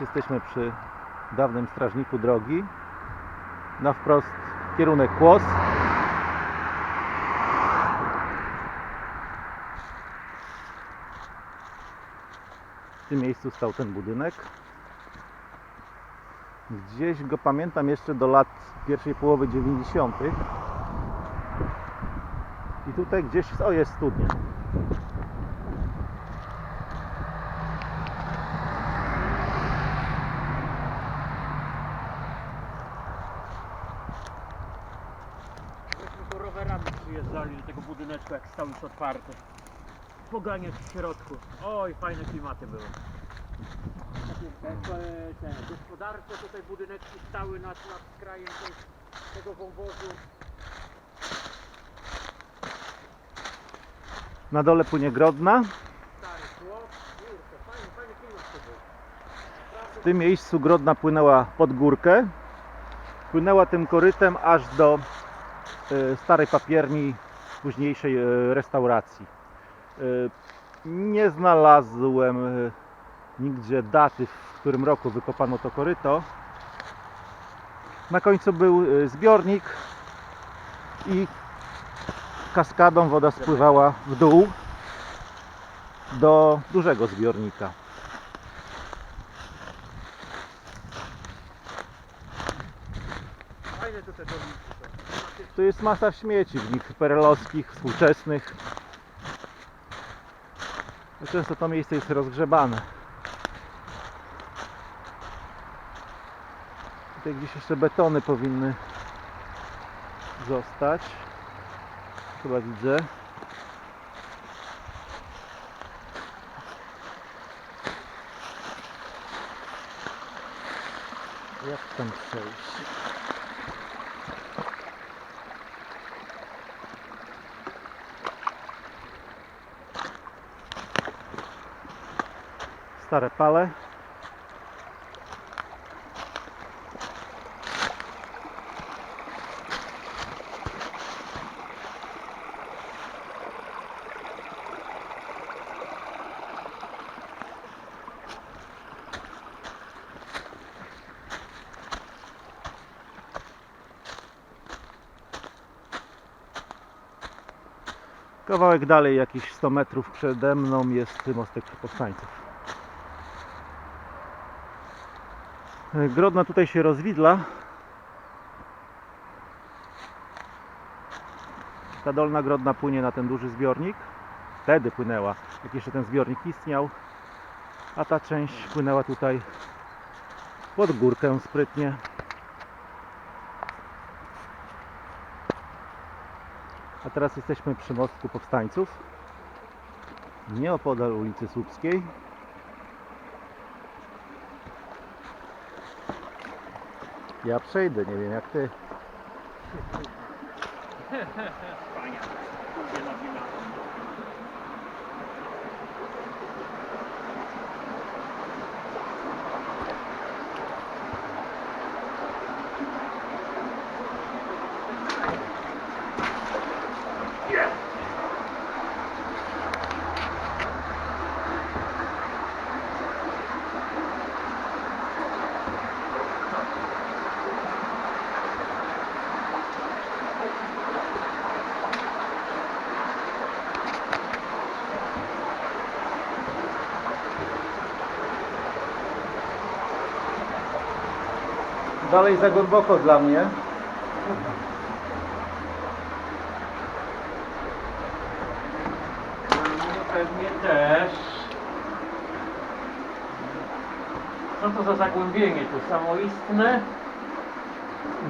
jesteśmy przy dawnym strażniku drogi. Na wprost kierunek Kłos. W tym miejscu stał ten budynek. Gdzieś go pamiętam jeszcze do lat pierwszej połowy 90. I tutaj gdzieś, o jest studnia. Przyjeżdżali do tego budyneczku, jak stał już otwarty. Poganiać w środku. Oj, fajne klimaty były. Takie e, te gospodarcze tutaj budyneczki stały nad, nad krajem tej, tego wąwozu. Na dole płynie Grodna. Stary chłop. Kurczę, fajny, fajny klimat to był. W tym miejscu Grodna płynęła pod górkę. Płynęła tym korytem aż do starej papierni późniejszej e, restauracji. E, Nie znalazłem e, nigdzie daty, w którym roku wykopano to koryto. Na końcu był e, zbiornik i kaskadą woda spływała w dół do dużego zbiornika. Fajne tutaj domiki są. Tu jest masa śmieci w nich perelowskich, współczesnych. No Często to miejsce jest rozgrzebane. Tutaj gdzieś jeszcze betony powinny zostać. Chyba widzę. Jak tam przejść? Stare pale. Kawałek dalej, jakieś 100 metrów przede mną jest mostek powstańców. Grodna tutaj się rozwidla. Ta dolna Grodna płynie na ten duży zbiornik. Wtedy płynęła, jak jeszcze ten zbiornik istniał. A ta część płynęła tutaj pod górkę sprytnie. A teraz jesteśmy przy mostku powstańców. Nieopodal ulicy Słupskiej. Ja przejdę, nie wiem jak ty. Wspaniale. Dalej za głęboko dla mnie. No pewnie też. Co to za zagłębienie tu? Samoistne?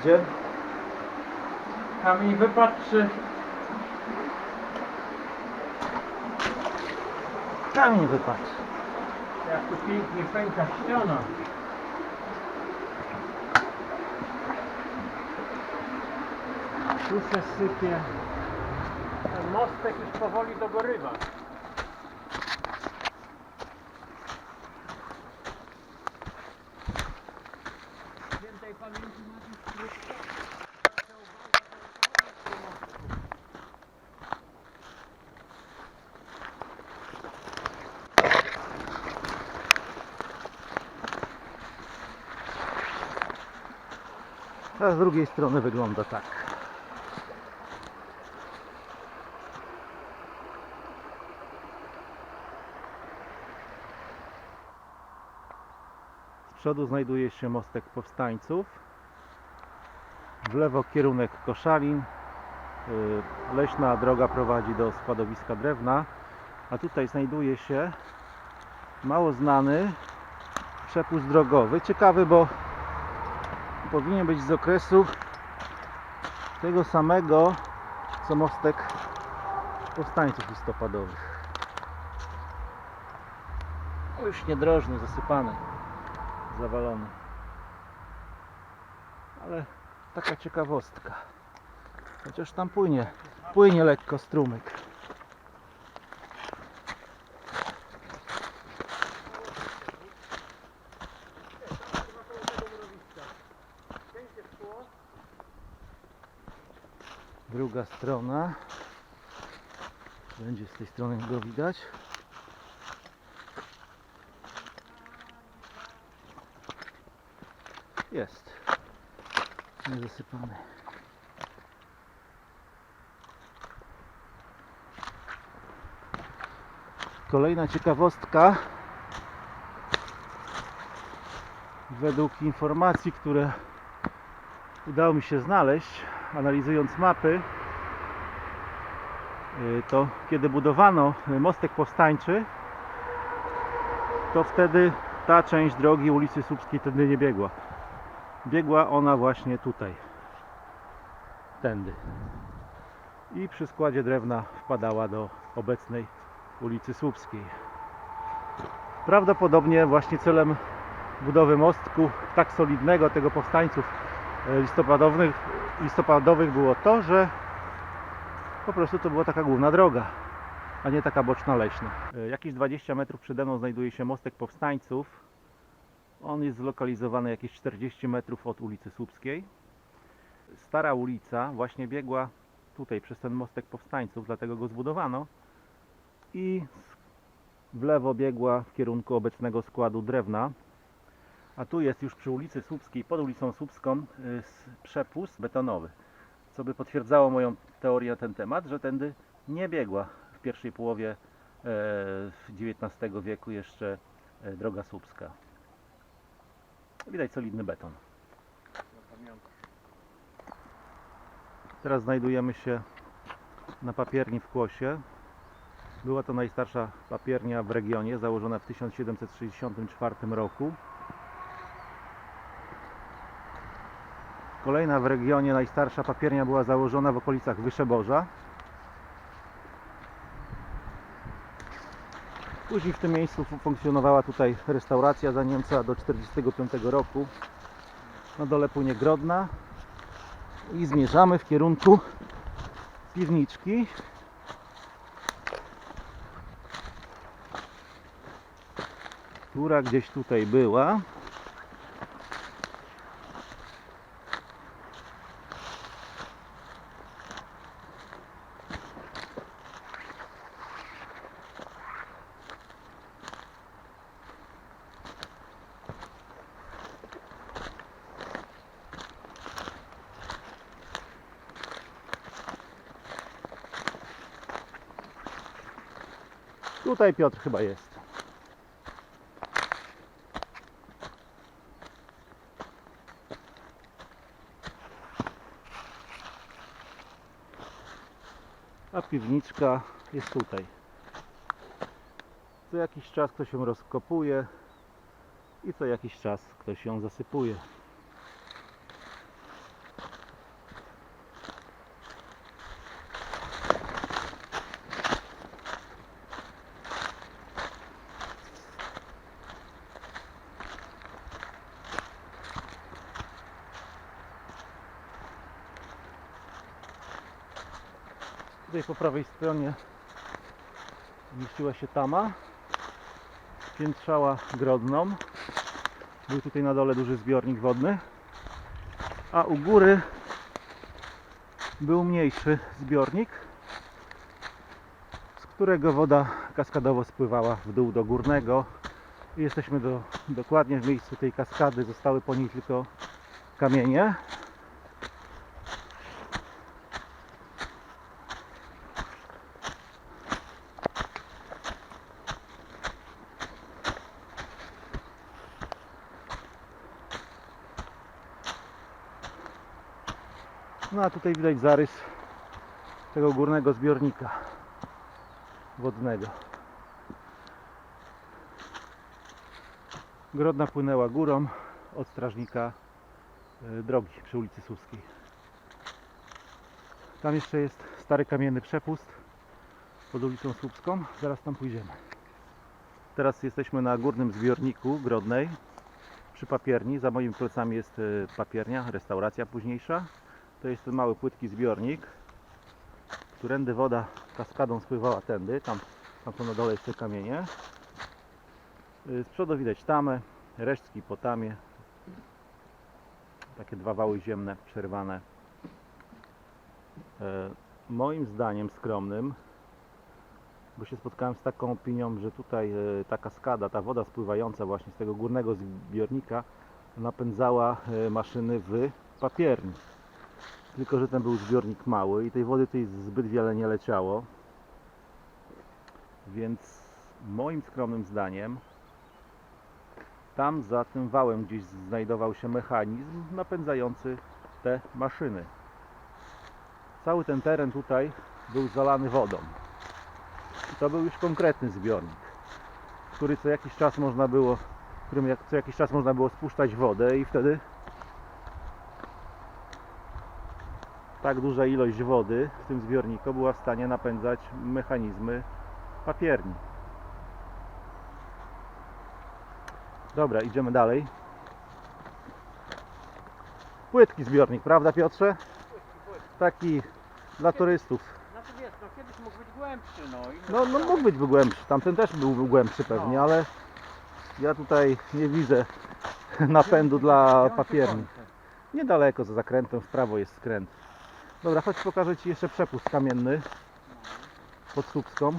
Gdzie? Kamień wypadł czy... Kamień wypadł. Jak tu pięknie pęka ściana. Kusze sypie. Ten mostek już powoli dogorywa. Świętej pamięci Marii A z drugiej strony wygląda tak. Przodu znajduje się mostek powstańców. W lewo kierunek Koszalin. Y, Leśna droga prowadzi do składowiska drewna. A tutaj znajduje się mało znany przepust drogowy. Ciekawy, bo powinien być z okresu tego samego co mostek powstańców listopadowych. Już niedrożny, zasypany, zawalony. Ale taka ciekawostka. Chociaż tam płynie, płynie lekko strumyk. Druga strona. Będzie z tej strony go widać. Jest. Niezasypany. Kolejna ciekawostka. Według informacji, które udało mi się znaleźć, analizując mapy, y, to kiedy budowano mostek powstańczy, to wtedy ta część drogi ulicy Słupskiej tędy nie biegła. Biegła ona właśnie tutaj. Tędy. I przy składzie drewna wpadała do obecnej ulicy Słupskiej. Prawdopodobnie właśnie celem budowy mostku tak solidnego tego powstańców e, listopadowych, listopadowych było to, że po prostu to była taka główna droga, a nie taka boczna leśna. E, Jakieś 20 metrów przede mną znajduje się mostek powstańców. On jest zlokalizowany jakieś 40 metrów od ulicy Słupskiej. Stara ulica właśnie biegła tutaj przez ten mostek powstańców, dlatego go zbudowano. I w lewo biegła w kierunku obecnego składu drewna, a tu jest już przy ulicy Słupskiej, pod ulicą Słupską, y, przepust betonowy. Co by potwierdzało moją teorię na ten temat, że tędy nie biegła w pierwszej połowie e, XIX wieku jeszcze e, droga słupska. Widać solidny beton. Teraz znajdujemy się na papierni w Kłosie. Była to najstarsza papiernia w regionie, założona w 1764 roku. Kolejna w regionie najstarsza papiernia była założona w okolicach Wyszeboża. Później w tym miejscu fu- funkcjonowała tutaj restauracja za Niemca do 1945 roku. Na dole płynie Grodna i zmierzamy w kierunku piwniczki. która gdzieś tutaj była. Tutaj Piotr chyba jest. A piwniczka jest tutaj. Co jakiś czas ktoś ją rozkopuje i co jakiś czas ktoś ją zasypuje. Tutaj po prawej stronie mieściła się tama, piętrzała Grodną. Był tutaj na dole duży zbiornik wodny, a u góry był mniejszy zbiornik, z którego woda kaskadowo spływała w dół do górnego. Jesteśmy do, dokładnie w miejscu tej kaskady, zostały po niej tylko kamienie. A tutaj widać zarys tego górnego zbiornika wodnego. Grodna płynęła górą od strażnika e, drogi przy ulicy Suskiej. Tam jeszcze jest stary kamienny przepust pod ulicą Słupską. Zaraz tam pójdziemy. Teraz jesteśmy na górnym zbiorniku Grodnej przy papierni. Za moimi plecami jest e, papiernia, restauracja późniejsza. To jest ten mały płytki zbiornik, którędy woda kaskadą spływała tędy. Tam, tam są na dole jeszcze kamienie. Y, Z przodu widać tamę, resztki po tamie. Takie dwa wały ziemne przerwane. E, Moim zdaniem skromnym, bo się spotkałem z taką opinią, że tutaj e, ta kaskada, ta woda spływająca właśnie z tego górnego zbiornika napędzała e, maszyny w papierni. Tylko, że ten był zbiornik mały i tej wody tutaj zbyt wiele nie leciało. Więc moim skromnym zdaniem tam za tym wałem gdzieś znajdował się mechanizm napędzający te maszyny. Cały ten teren tutaj był zalany wodą. I to był już konkretny zbiornik, który co jakiś czas można było, którym co jakiś czas można było spuszczać wodę i wtedy tak duża ilość wody w tym zbiorniku była w stanie napędzać mechanizmy papierni. Dobra, idziemy dalej. Płytki zbiornik, prawda Piotrze? Taki dla turystów. Znaczy wiesz, no kiedyś mógł być głębszy, no i No, no mógł być głębszy, tamten też był głębszy pewnie, ale ja tutaj nie widzę napędu dla papierni. Niedaleko za zakrętem, w prawo jest skręt. Dobra, chodź pokażę Ci jeszcze przepust kamienny pod Słupską.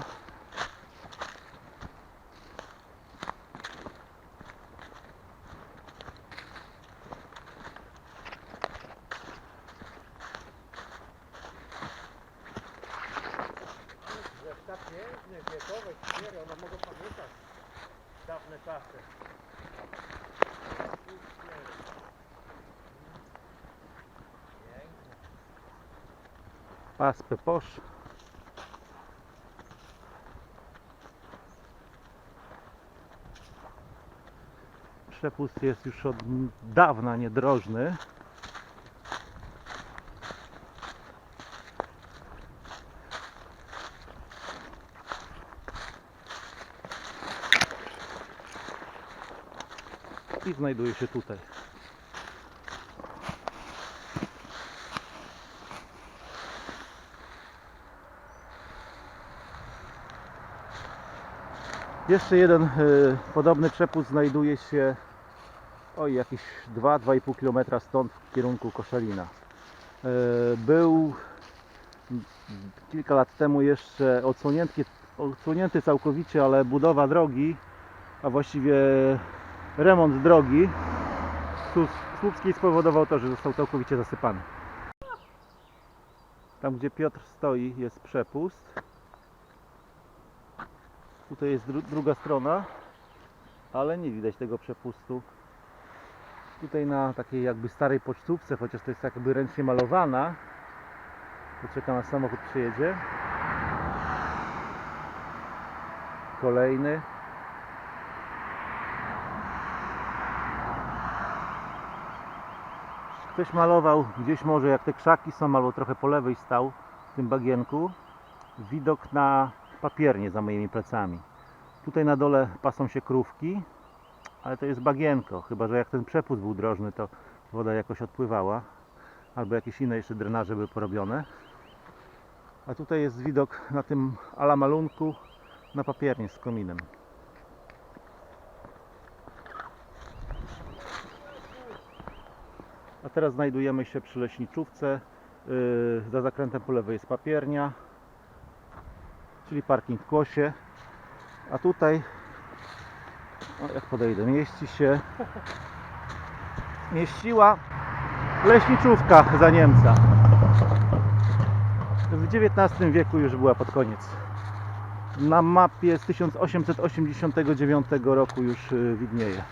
Tak piękne, wiekowe, świery, one mogą pamiętać dawne czasy. Pas Peposz. Przepust jest już od dawna niedrożny. I znajduje się tutaj. Jeszcze jeden e, podobny przepust znajduje się oj, jakieś 2-2,5 km stąd w kierunku Koszalina. E, Był kilka lat temu jeszcze odsłonięty, odsłonięty całkowicie, ale budowa drogi, a właściwie remont drogi Słu- Słupskiej spowodował to, że został całkowicie zasypany. Tam gdzie Piotr stoi jest przepust. Tutaj jest dru druga strona, ale nie widać tego przepustu. Tutaj na takiej jakby starej pocztówce, chociaż to jest jakby ręcznie malowana, poczekam aż samochód przyjedzie. Kolejny. Ktoś malował gdzieś może jak te krzaki są, albo trochę po lewej stał w tym bagienku. Widok na papiernie za moimi plecami. Tutaj na dole pasą się krówki, ale to jest bagienko, chyba że jak ten przepust był drożny, to woda jakoś odpływała, albo jakieś inne jeszcze drenaże były porobione. A tutaj jest widok na tym ala malunku na papiernie z kominem. A teraz znajdujemy się przy leśniczówce. Yy, Za zakrętem po lewej jest papiernia, czyli parking w Kłosie. A tutaj, o, jak podejdę, mieści się, mieściła leśniczówka za Niemca. W XIX wieku już była pod koniec. Na mapie z 1889 roku już yy, widnieje.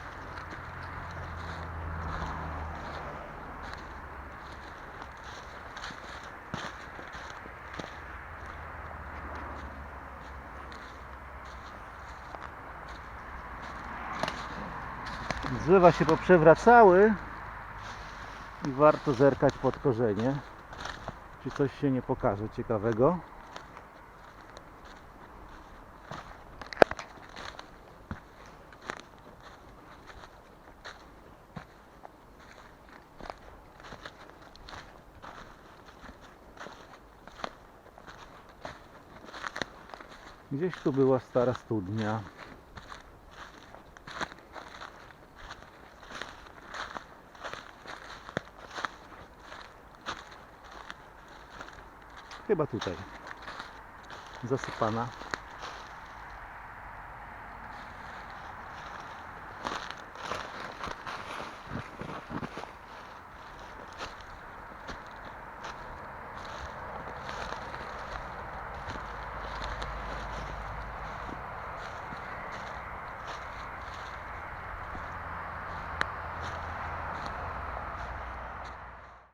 Drzewa się poprzewracały i warto zerkać pod korzenie, czy coś się nie pokaże ciekawego. Gdzieś tu była stara studnia. Chyba tutaj. Zasypana.